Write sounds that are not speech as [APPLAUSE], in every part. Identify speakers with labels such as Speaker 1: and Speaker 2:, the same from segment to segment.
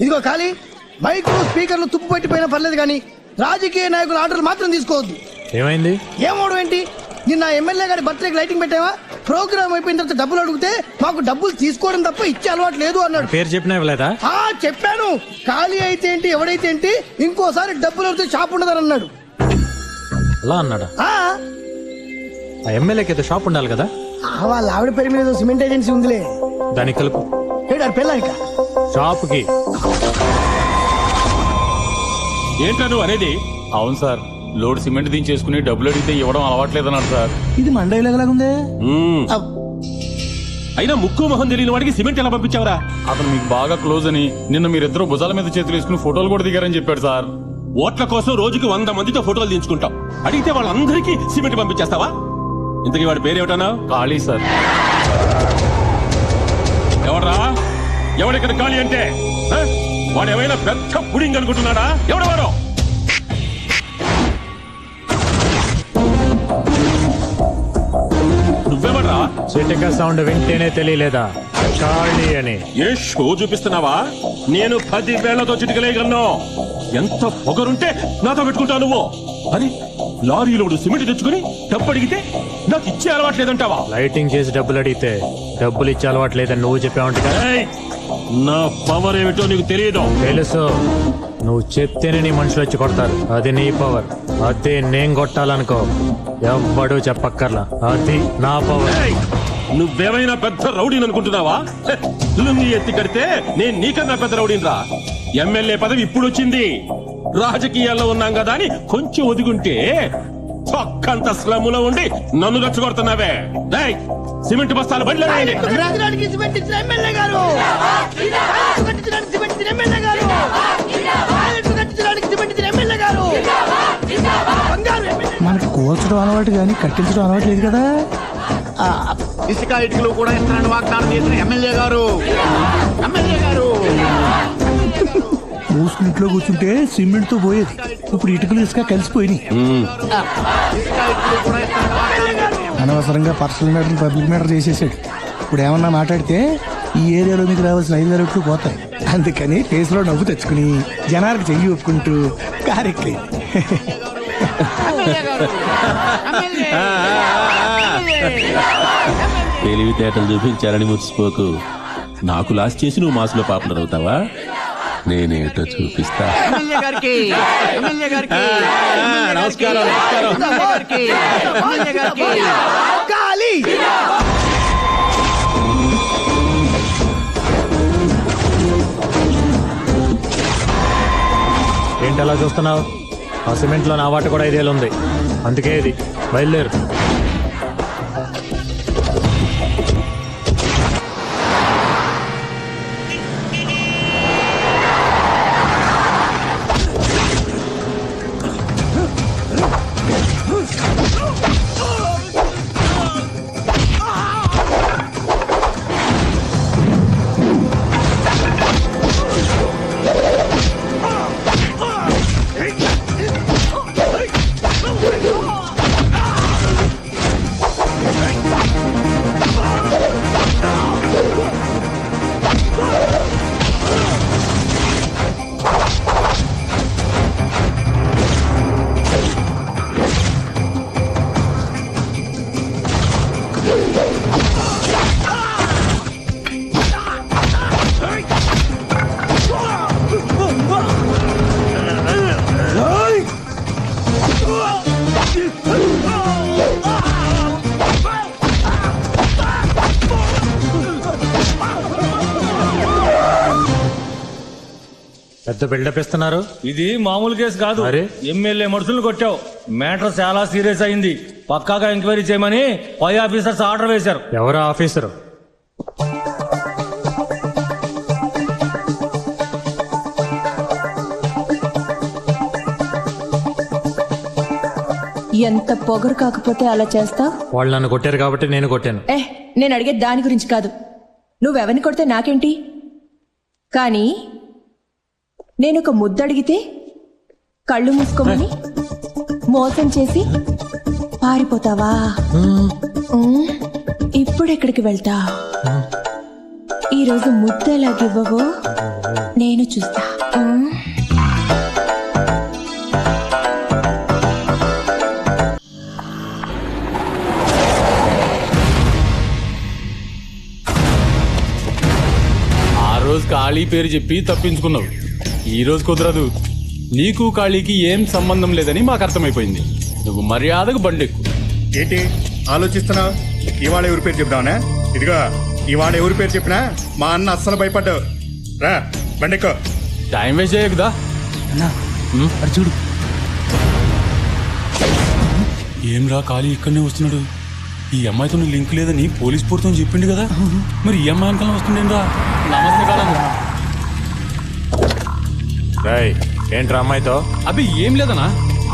Speaker 1: ఇదిగో ఖాళీ. మైకులు స్పీకర్లు తుప్పు పట్టిపోయినా పర్లేదు కానీ రాజకీయ నాయకుల ఆర్డర్లు మాత్రం తీసుకోవద్దు.
Speaker 2: ఏమైంది?
Speaker 1: ఏమోడు ఏంటి? నిన్న ఎమ్మెల్యే గారి బర్త్డేకి లైటింగ్ పెట్టావా? ప్రోగ్రామ్ అయిపోయిన తర్వాత డబ్బులు అడిగితే మాకు డబ్బులు తీసుకోవడం తప్ప ఇచ్చే అలవాటు లేదు అన్నాడు.
Speaker 2: పేరు చెప్పినా ఇవ్వలేదా?
Speaker 1: ఆ చెప్పాను. ఖాళీ అయితే ఏంటి ఎవడైతే ఏంటి ఇంకోసారి డబ్బులు అడిగితే షాప్ ఉండదని అన్నాడు.
Speaker 2: అలా అన్నాడా?
Speaker 1: ఆ.
Speaker 2: ఆ ఎమ్మెల్యేకి ఏదో షాప్ ఉండాలి కదా?
Speaker 1: ఆ, వాళ్ళ ఆవిడ పేరు మీద ఏదో సిమెంట్ ఏజెన్సీ ఉందిలే.
Speaker 2: దానికి కలుపు.
Speaker 1: ఏడాడు పెళ్ళానిక
Speaker 2: షాప్కి.
Speaker 3: ఏంట్రా నువ్వు అనేది? అవును సార్. లోడ్ సిమెంట్ దించేసుకుని డబ్బులు అడిగితే ఇవ్వడం అలవాట్లేదన్నాడు సార్.
Speaker 1: ఇది మండైలాగుందే
Speaker 3: అయినా ముక్కు మొహం తెలియని వాడికి సిమెంట్ ఎలా పంపించావరా? అతను మీకు బాగా క్లోజ్ అని నిన్న మీరిద్దరు భుజాల మీద చేతులు వేసుకుని ఫోటోలు కూడా దిగారని చెప్పాడు సార్.
Speaker 4: ఓట్ల కోసం రోజుకి వంద మందితో ఫోటోలు దించుకుంటాం. అడిగితే వాళ్ళందరికీ సిమెంట్ పంపించేస్తావా? ఇంతకీ వాడి పేరేమిటన్నా?
Speaker 3: ఖాళీ సార్.
Speaker 4: ఎవడ్రా? ఎవడిక్కడ ఖాళీ అంటే? వాడు ఏమైనా పెద్ద పుడింగ్ అనుకుంటున్నాడా? ఎవడెవడో నువ్వెవడ్రా?
Speaker 2: చిటిక సౌండ్ వింటేనే తెలియలేదా? ఖాళీ అని.
Speaker 4: ఏ షో చూపిస్తున్నావా? నేను పది వేళ్ళతో చిటికలేయగలను. ఎంత పొగరుంటే నాతో పెట్టుకుంటావు నువ్వు. అని లారీలోడు సిమెంట్ తెచ్చుకుని డబ్బు అడిగితే నాకు ఇచ్చే అలవాట్లేదంటావా
Speaker 2: లైటింగ్ చేసి డబ్బులు అడిగితే డబ్బులు ఇచ్చే అలవాటు లేదని నువ్వు చెప్పావంట
Speaker 4: ఏయ్! నా పవర్ ఏమిటో నీకు తెలియదు.
Speaker 2: తెలుసు. నువ్వు చెప్తేనే నీ మనుషులు వచ్చి కొడతారు. అది నీ పవర్ అదే నేను కొట్టాలనుకో. ఎవ్వడు చెప్పక్కర్లా. అది నా పవర్!
Speaker 4: నువ్వేమైనా పెద్ద రౌడీని అనుకుంటున్నావా? లుంగి ఎత్తి కడితే నేను నీకన్నా పెద్ద రౌడీని రా ఎమ్మెల్యే పదవి ఇప్పుడు వచ్చింది. రాజకీయాల్లో ఉన్నాం కదా అని కొంచెం ఒదిగుంటే చొక్కంత స్లమ్ములో ఉండి నన్ను రెచ్చగొడుతున్నావే ఏయ్! సిమెంట్ బస్తాలు బండ్లో వేయండి.
Speaker 1: కట్టించడానికి సిమెంట్ ఇచ్చిన ఎమ్మెల్యే గారు. కాలేజీలు కట్టించడానికి సిమెంట్ ఇచ్చిన ఎమ్మెల్యే గారు. కాలేజీలు కట్టించడానికి సిమెంట్ ఇచ్చిన ఎమ్మెల్యే గారు. బంగారు ఎమ్మెల్యే
Speaker 5: మనకి కూల్చడం అలవాటు కానీ కట్టించడం అలవాటు లేదు కదా?
Speaker 6: ఇసుక ఇటుకలు కూడా ఇస్తానని వాగ్దానం చేసిన ఎమ్మెల్యే గారు. ఎమ్మెల్యే గారు.
Speaker 5: మూసుకుని ఇంట్లో కూర్చుంటే సిమెంట్తో పోయేది. ఇప్పుడు ఇటుకలు ఇసుక కలిసిపోయినాయి. అనవసరంగా పర్సనల్ మ్యాటర్ పబ్లిక్ మ్యాటర్ చేసేసాడు. ఇప్పుడు ఏమన్నా మాట్లాడితే ఈ ఏరియాలో మీకు రావాల్సిన ఐదు రెట్లు పోతాయి. అందుకని ఫేస్లో నవ్వు తెచ్చుకుని జనాలకు చెయ్యి ఒప్పుకుంటూ కారెక్కి.
Speaker 4: తెలివితేటలు చూపించాలని మురిసిపోకు. నాకు లాస్ట్ చేసి నువ్వు మాసులో పాపులర్ అవుతావా నేనేటో చూపిస్తా. నమస్కారం
Speaker 2: ఏంటి అలా చూస్తున్నావు? ఆ సిమెంట్లో నా వాట కూడా ఐదేళ్ళు ఉంది. అందుకే ఇది. బయలుదేరు. పెద్ద బిల్డప్ ఇస్తున్నారు.
Speaker 7: ఇది మామూలు కేసు కాదు? ఎమ్మెల్యే మనుషులను కొట్టావు. మ్యాటర్ చాలా సీరియస్ అయింది. పక్కాగా ఎంక్వైరీ చేయమని పై ఆఫీసర్స్ ఆర్డర్ వేశారు.
Speaker 2: ఎవరు ఆఫీసరు?
Speaker 8: ఎంత పొగరు కాకపోతే అలా చేస్తా?
Speaker 2: వాళ్ళు నన్ను కొట్టారు కాబట్టి నేను కొట్టాను.
Speaker 8: ఏ నేను అడిగే దాని గురించి కాదు. నువ్వెవరిని కొడితే నాకేంటి? కానీ నేను ఒక ముద్దడిగితే కళ్ళు మూసుకోమని మోసం చేసి పారిపోతావా? ఇప్పుడు ఎక్కడికి వెళ్తా? ఈరోజు ముద్ద ఎలాగివ్వవో నేను చూస్తా.
Speaker 9: రోజు ఖాళీ పేరు చెప్పి తప్పించుకున్నావు. ఈ రోజు కుదరదు. నీకు ఖాళీకి ఏం సంబంధం లేదని మాకు అర్థమైపోయింది. నువ్వు మర్యాదకు బండెక్కు.
Speaker 6: ఏంటి? ఆలోచిస్తున్నావు ఇవాళ ఎవరి పేరు చెప్దామనే? ఇదిగో ఇవాళ ఎవరి పేరు చెప్పినా మా అన్న అస్సలు భయపడ్డావు రా బండెక్కో.
Speaker 9: టైం వేస్ట్ చేయకుదా
Speaker 1: చూడు.
Speaker 9: ఏం రా ఖాళీ ఇక్కడనే వస్తున్నాడు. ఈ అమ్మాయితో లింక్ లేదని పోలీస్ పూర్తో చెప్పిండు కదా. మరి ఈ అమ్మాయి అంకలం వస్తుండేంరా? నమస్తే
Speaker 2: రాయ్ ఏంట్రా అమ్మాయితో?
Speaker 9: అవి ఏం లేదనా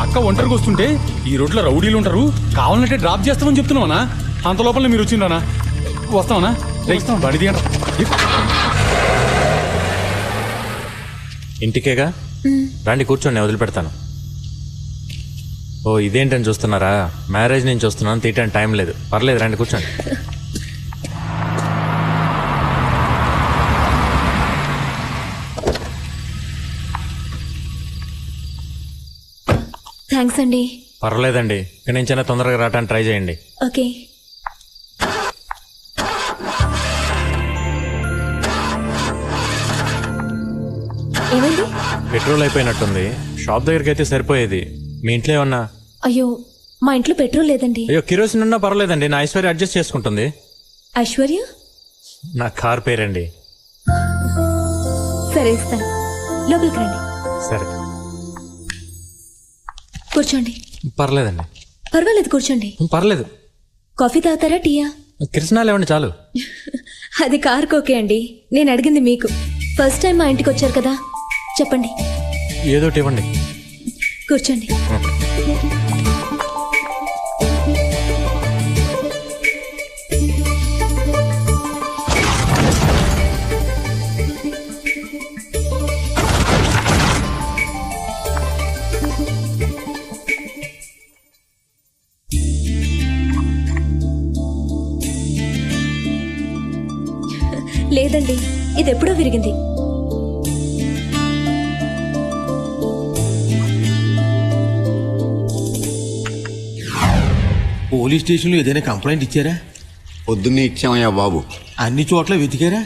Speaker 9: అక్క ఒంటరికి వస్తుంటే ఈ రోడ్లో రౌడీలు ఉంటారు. కావాలంటే డ్రాప్ చేస్తామని చెప్తున్నావనా? అంత లోపల మీరు వచ్చిండ్రానా? వస్తామనా బండి
Speaker 2: ఇంటికేగా? రండి కూర్చోండి నేను వదిలిపెడతాను. ఓ ఇదేంటని చూస్తున్నారా? మ్యారేజ్ నుంచి వస్తున్నాను తీయటానికి టైం లేదు. పర్లేదు రండి కూర్చోండి. [LAUGHS]
Speaker 10: థ్యాంక్స్ అండి.
Speaker 2: పర్లేదండి ఇక్కడి నుంచైనా తొందరగా రావడానికి ట్రై చేయండి.
Speaker 10: ఓకే. ఏమైంది?
Speaker 2: పెట్రోల్ అయిపోయినట్టుంది. షాప్ దగ్గరికి అయితే సరిపోయేది. మీ ఇంట్లో ఏమన్నా?
Speaker 10: అయ్యో మా ఇంట్లో పెట్రోల్ లేదండి.
Speaker 2: అయ్యో కిరోసిన్ ఉన్నా పర్లేదండి నా ఐశ్వర్య అడ్జస్ట్ చేసుకుంటుంది.
Speaker 10: ఐశ్వర్య?
Speaker 2: నా కార్ పేరండి.
Speaker 10: సరే ఇస్తాను. లోపలికి రండి.
Speaker 2: సరే.
Speaker 10: కూర్చోండి.
Speaker 2: పర్లేదండి.
Speaker 10: పర్వాలేదు కూర్చోండి.
Speaker 2: పర్లేదు.
Speaker 10: కాఫీ తాగుతారా టీయా?
Speaker 2: కిరసనాలు ఇవ్వండి చాలు.
Speaker 10: అది కార్కి ఓకే అండి. నేను అడిగింది మీకు. ఫస్ట్ టైం మా ఇంటికి వచ్చారు కదా? చెప్పండి.
Speaker 2: ఏదోటి ఇవ్వండి.
Speaker 10: కూర్చోండి.
Speaker 11: పోలీస్ స్టేషన్లో ఏదైనా కంప్లైంట్ ఇచ్చారా?
Speaker 6: పొద్దున్నే ఇచ్చామయ్యా బాబు.
Speaker 11: అన్ని చోట్ల వెతికారా?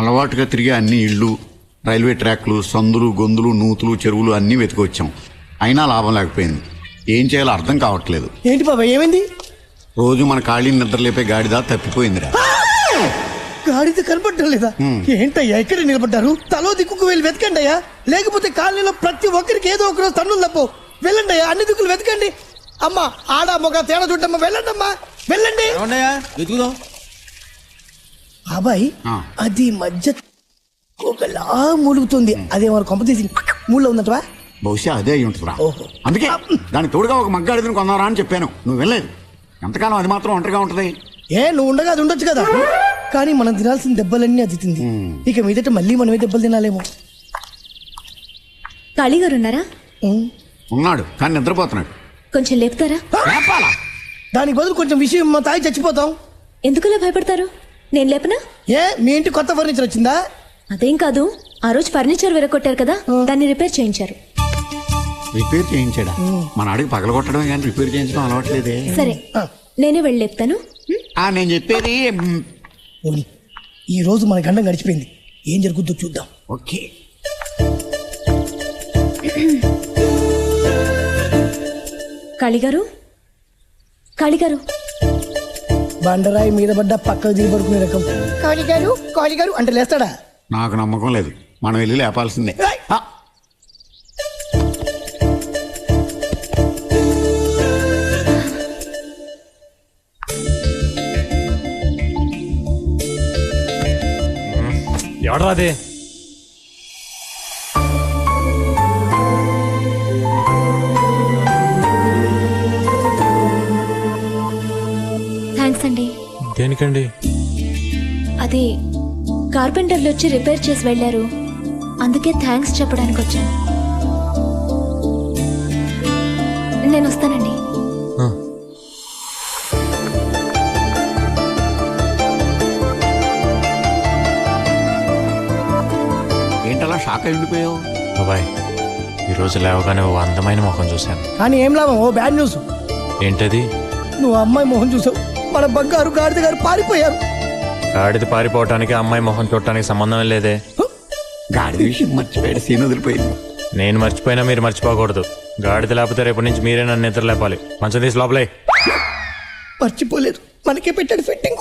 Speaker 6: అలవాటుగా తిరిగే అన్ని ఇళ్ళు రైల్వే ట్రాక్లు సందులు గొంతులు నూతులు చెరువులు అన్నీ వెతికొచ్చాం. అయినా లాభం లేకపోయింది. ఏం చేయాలో అర్థం కావట్లేదు.
Speaker 1: ఏంటి బాబాయ్ ఏమైంది?
Speaker 6: రోజు మన ఖాళీని నిద్రలేపే గాడిద తప్పిపోయిందిరా.
Speaker 1: గాడిద కనపడటం లేదా? ఏంటయ్యా ఇక్కడ నిలబడ్డారు? తలో దిక్కుకు వెళ్ళి వెతకండి అయ్యా. లేకపోతే కాలనీలో ప్రతి ఒక్కరికి ఏదో ఒకరోజు తన్నులు తప్పు వెళ్ళండి అయ్యా అన్ని దిక్కులు వెతకండి. అమ్మా ఆడ మొగ తేడా చూడమ్మా వెళ్ళండి అమ్మా వెళ్ళండి.
Speaker 11: ఏమన్నాయా వెతుకుదాం.
Speaker 1: బాబాయ్
Speaker 6: ఆ.
Speaker 1: అది మధ్య ఒకలా మూలుగుతుంది. అదే మన కొంప తీసి మూడులో ఉందంటవా
Speaker 6: బహుశా అదే అయి ఉంటుందిరా.
Speaker 1: ఓహో.
Speaker 6: అందుకే దానికి తోడుగా ఒక మగ్గాడిదని కొందారా అని చెప్పాను. నువ్వు వెళ్ళలేదు ఎంతకాలం అది మాత్రం ఒంటరిగా ఉంటది?
Speaker 1: ఏ నువ్వు ఉండగా అది ఉండొచ్చు కదా. కానీ మనం తినాల్సిన దెబ్బలన్నీ అది తింది. ఇక మీదట మళ్ళీ మనమే దెబ్బలు తినాలేమో.
Speaker 10: కాళీ గారు ఉన్నారా?
Speaker 1: ఉం.
Speaker 6: ఉన్నాడు కానీ నిద్రపోతున్నాడు.
Speaker 10: కొంచెం లేపుతారా?
Speaker 6: లేపాలా?
Speaker 1: దానికి బదులు కొంచెం విషయం మా తాగి చచ్చిపోతాం.
Speaker 10: ఎందుకలా భయపడతారు? నేను లేపనా?
Speaker 1: ఏ మీ ఇంటి కొత్త ఫర్నిచర్ వచ్చిందా?
Speaker 10: అదేం కాదు ఆ రోజు ఫర్నిచర్ విరగొట్టారు కదా దాన్ని రిపేర్ చేయించారు.
Speaker 6: రిపేర్ చేయించాడా? మన అడిగి పగలగొట్టడమే కానీ రిపేర్ చేయించడం అలవాట్లేదే.
Speaker 10: సరే నేనే వెళ్ళి లేపుతాను?
Speaker 6: ఆ నేను చెప్పేది మ్,
Speaker 1: ఈ రోజు మన గండం గడిచిపోయింది. ఏం జరుగుద్దో చూద్దాం.
Speaker 6: ఓకే.
Speaker 10: కాళీగారు కాళీగారు
Speaker 1: బండరాయి మీద పడ్డ పక్కకు దిగి పడుకునే రకం. కాళీగారు కాళీగారు అంటే లేస్తాడా?
Speaker 6: నాకు నమ్మకం లేదు. మనం వెళ్ళి లేపాల్సిందే.
Speaker 1: ఏయ్!
Speaker 2: దేనికండి
Speaker 10: అది కార్పెంటర్లు వచ్చి రిపేర్ చేసి వెళ్ళారు. అందుకే థ్యాంక్స్ చెప్పడానికి వచ్చాను నేను వస్తానండి
Speaker 2: ఆ.
Speaker 6: షాక్ అయి ఉండిపోయావు?
Speaker 2: బాబాయ్ ఈరోజు లేవగానే ఓ అందమైన ముఖం చూశాను.
Speaker 1: కానీ ఏం లాభం? Oh bad news.
Speaker 2: ఏంటది?
Speaker 1: నువ్వు అమ్మాయి మొహం చూసావు. మన బంగారు గాడిద గారు పారిపోయారు.
Speaker 2: గాడిది పారిపోవటానికి అమ్మాయి మొహం చూడటానికి సంబంధం లేదే?
Speaker 6: గాడి విషయం మర్చిపోయాడు సీన్ వదిలిపోయింది.
Speaker 2: నేను మర్చిపోయినా మీరు మర్చిపోకూడదు. గాడిద లేకపోతే రేపటి నుంచి మీరే నన్ను నిద్ర లేపాలి. మంచం తీసి లోపలే.
Speaker 1: మర్చిపోలేదు. మనకే పెట్టాడు ఫిట్టింగ్